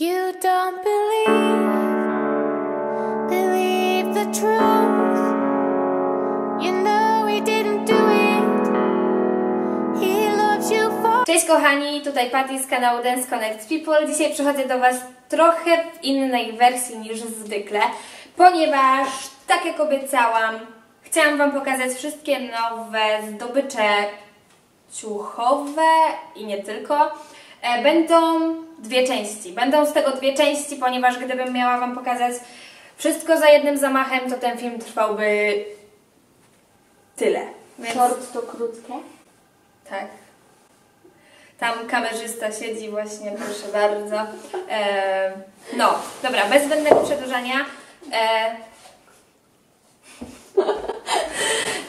You don't believe, believe the truth. You know he didn't do it. He loves you for. Cześć kochani, tutaj Patty z kanału Dance Connect People. Dzisiaj przychodzę do Was trochę w innej wersji niż zwykle, ponieważ tak jak obiecałam, chciałam Wam pokazać wszystkie nowe zdobycze ciuchowe i nie tylko. E, Będą dwie części. Będą z tego dwie części, ponieważ gdybym miała Wam pokazać wszystko za jednym zamachem, to ten film trwałby tyle. Więc... Short to krótkie? Tak. Tam kamerzysta siedzi właśnie, proszę bardzo. E, no, dobra, bez zbędnego przedłużania. E,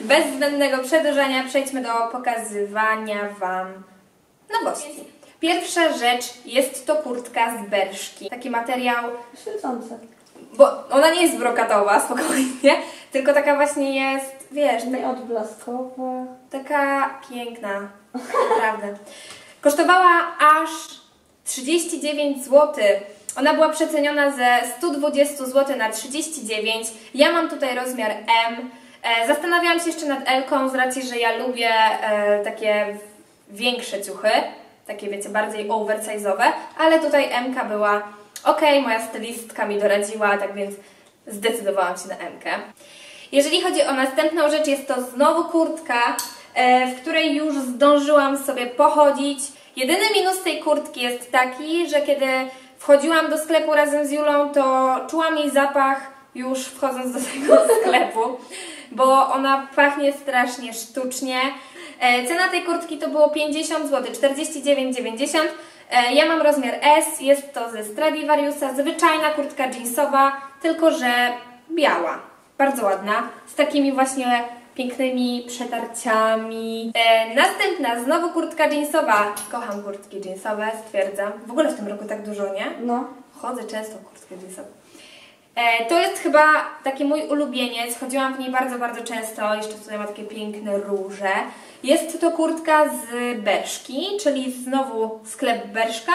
bez zbędnego przedłużania przejdźmy do pokazywania Wam nowości. Pierwsza rzecz jest to kurtka z berszki. Taki materiał Świecące. bo ona nie jest brokatowa, spokojnie, tylko taka właśnie jest, wiesz, tak, Nieodblaskowe. taka piękna, naprawdę. Kosztowała aż 39 zł. Ona była przeceniona ze 120 zł na 39. Ja mam tutaj rozmiar M. E, Zastanawiałam się jeszcze nad L-ką z racji, że ja lubię e, takie większe ciuchy, takie wiecie, bardziej oversize'owe, ale tutaj M-ka była ok, moja stylistka mi doradziła, tak więc zdecydowałam się na M-kę. Jeżeli chodzi o następną rzecz, jest to znowu kurtka, e, w której już zdążyłam sobie pochodzić. Jedyny minus tej kurtki jest taki, że kiedy wchodziłam do sklepu razem z Julą, to czułam jej zapach już wchodząc do tego sklepu, bo ona pachnie strasznie sztucznie. E, Cena tej kurtki to było 50 zł, 49,90. E, Ja mam rozmiar S, jest to ze Stradivariusa, zwyczajna kurtka jeansowa, tylko że biała. Bardzo ładna, z takimi właśnie pięknymi przetarciami. E, następna, znowu kurtka jeansowa. Kocham kurtki jeansowe, stwierdzam. W ogóle w tym roku tak dużo, nie? No. Chodzę często w kurtkę jeansową. E, to jest chyba taki mój ulubieniec. Chodziłam w niej bardzo, bardzo często. Jeszcze tutaj ma takie piękne róże. Jest to kurtka z Berszki, czyli znowu sklep Berszka.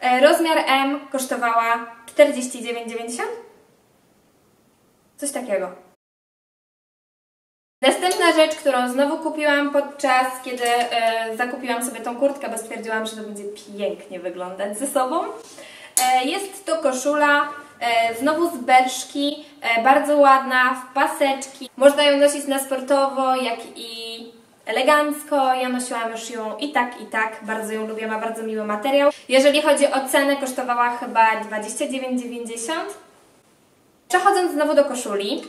E, rozmiar M kosztowała 49,90? Coś takiego. Następna rzecz, którą znowu kupiłam podczas, kiedy e, zakupiłam sobie tą kurtkę, bo stwierdziłam, że to będzie pięknie wyglądać ze sobą. Jest to koszula znowu z berszki, e, bardzo ładna, w paseczki. Można ją nosić na sportowo, jak i elegancko. Ja nosiłam już ją i tak, i tak. Bardzo ją lubię, ma bardzo miły materiał. Jeżeli chodzi o cenę, kosztowała chyba 29,90. Przechodząc znowu do koszuli,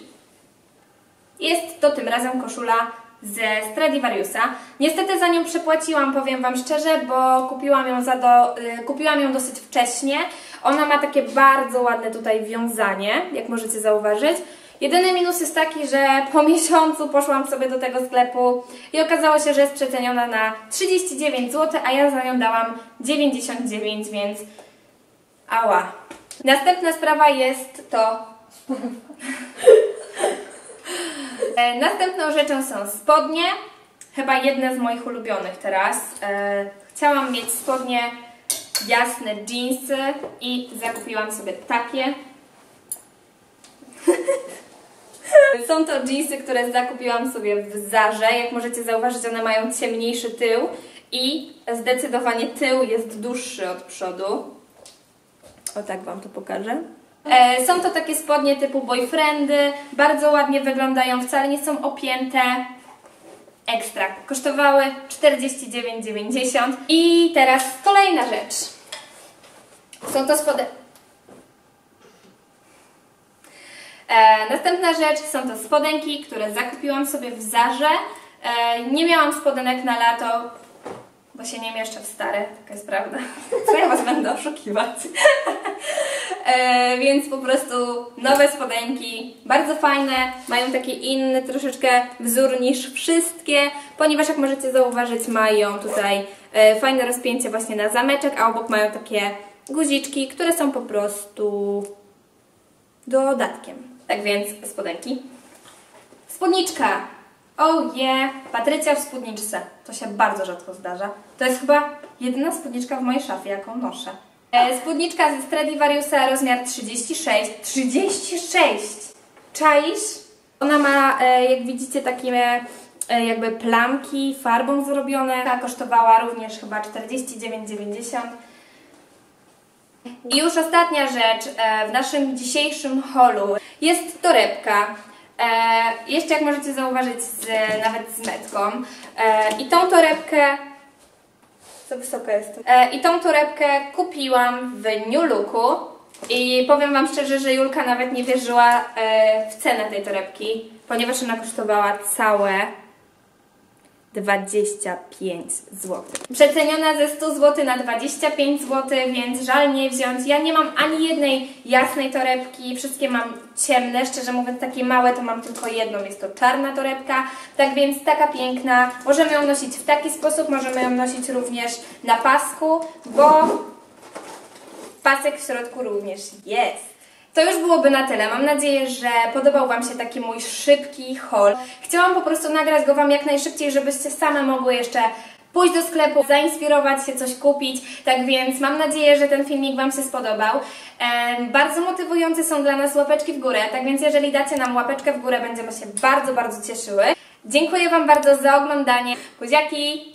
jest to tym razem koszula ze Stradivariusa. Niestety za nią przepłaciłam, powiem Wam szczerze, bo kupiłam ją, za do, y, kupiłam ją dosyć wcześnie. Ona ma takie bardzo ładne tutaj wiązanie, jak możecie zauważyć. Jedyny minus jest taki, że po miesiącu poszłam sobie do tego sklepu i okazało się, że jest przeceniona na 39 zł, a ja za nią dałam 99, więc ała. Następna sprawa jest to E, Następną rzeczą są spodnie. Chyba jedne z moich ulubionych teraz. E, chciałam mieć spodnie jasne jeansy i zakupiłam sobie takie. Są to jeansy, które zakupiłam sobie w Zarze. Jak możecie zauważyć, one mają ciemniejszy tył i zdecydowanie tył jest dłuższy od przodu. O tak Wam to pokażę. E, są to takie spodnie typu boyfriendy, bardzo ładnie wyglądają, wcale nie są opięte. Ekstra. Kosztowały 49,90. I teraz kolejna rzecz. Są to spody... E, następna rzecz są to spodenki, które zakupiłam sobie w Zarze. E, nie miałam spodenek na lato, bo się nie mieszczę w stare, taka jest prawda. Co ja Was będę oszukiwać? E, więc po prostu nowe spodenki, bardzo fajne, mają taki inny troszeczkę wzór niż wszystkie, ponieważ jak możecie zauważyć mają tutaj e, fajne rozpięcie właśnie na zameczek, a obok mają takie guziczki, które są po prostu dodatkiem. Tak więc spodenki. Spódniczka. Oh yeah, Patrycja w spódniczce. To się bardzo rzadko zdarza. To jest chyba jedyna spódniczka w mojej szafie, jaką noszę. E, Spódniczka ze Stradivariusa rozmiar 36. 36! Czaisz? Ona ma, e, jak widzicie, takie e, jakby plamki farbą zrobione. Ta kosztowała również chyba 49,90. I już ostatnia rzecz w naszym dzisiejszym holu jest torebka. Jeszcze jak możecie zauważyć z, nawet z metką. I tą torebkę za wysoka jestem. E, I tą torebkę kupiłam w New Looku. I powiem Wam szczerze, że Julka nawet nie wierzyła e, w cenę tej torebki, ponieważ ona kosztowała całe 25 zł. Przeceniona ze 100 zł na 25 zł, więc żal nie wziąć. Ja nie mam ani jednej jasnej torebki, wszystkie mam ciemne, szczerze mówiąc takie małe to mam tylko jedną, jest to czarna torebka, tak więc taka piękna. Możemy ją nosić w taki sposób, możemy ją nosić również na pasku, bo pasek w środku również jest. To już byłoby na tyle. Mam nadzieję, że podobał Wam się taki mój szybki haul. Chciałam po prostu nagrać go Wam jak najszybciej, żebyście same mogły jeszcze pójść do sklepu, zainspirować się, coś kupić. Tak więc mam nadzieję, że ten filmik Wam się spodobał. Bardzo motywujące są dla nas łapeczki w górę, tak więc jeżeli dacie nam łapeczkę w górę, będziemy się bardzo, bardzo cieszyły. Dziękuję Wam bardzo za oglądanie. Buziaki!